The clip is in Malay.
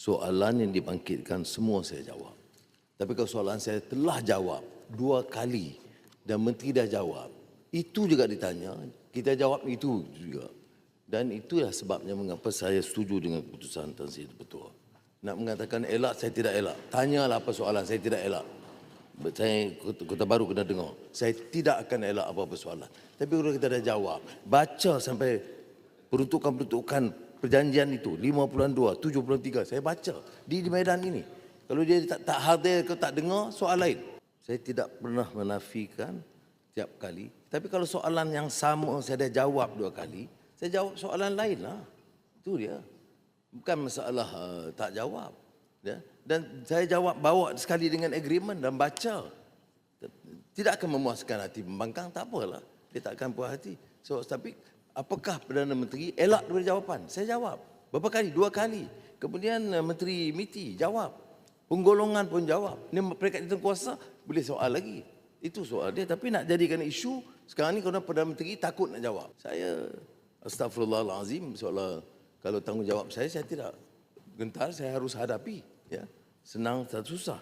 soalan yang dibangkitkan semua saya jawab. Tapi kalau soalan saya telah jawab dua kali dan menteri dah jawab, itu juga ditanya, kita jawab itu juga. Dan itulah sebabnya mengapa saya setuju dengan keputusan Tan Sri Ketua. Nak mengatakan elak, saya tidak elak. Tanyalah apa soalan, saya tidak elak. Saya kota, baru kena dengar. Saya tidak akan elak apa-apa soalan. Tapi kalau kita dah jawab, baca sampai peruntukan-peruntukan perjanjian itu 5.2, 7.3 saya baca di, medan ini. Kalau dia tak, tak hadir ke tak dengar soal lain. Saya tidak pernah menafikan tiap kali. Tapi kalau soalan yang sama saya dah jawab dua kali, saya jawab soalan lain lah. Itu dia. Bukan masalah uh, tak jawab. Ya? Dan saya jawab bawa sekali dengan agreement dan baca. Tidak akan memuaskan hati pembangkang, tak apalah. Dia tak akan puas hati. So, tapi apakah Perdana Menteri elak daripada jawapan? Saya jawab. Berapa kali? Dua kali. Kemudian uh, Menteri MITI jawab. Penggolongan pun jawab. Ini peringkat itu kuasa, boleh soal lagi. Itu soal dia. Tapi nak jadikan isu, sekarang ni kerana Perdana Menteri takut nak jawab. Saya, astagfirullahalazim, seolah kalau tanggungjawab saya, saya tidak gentar, saya harus hadapi. Ya. Senang, tak susah.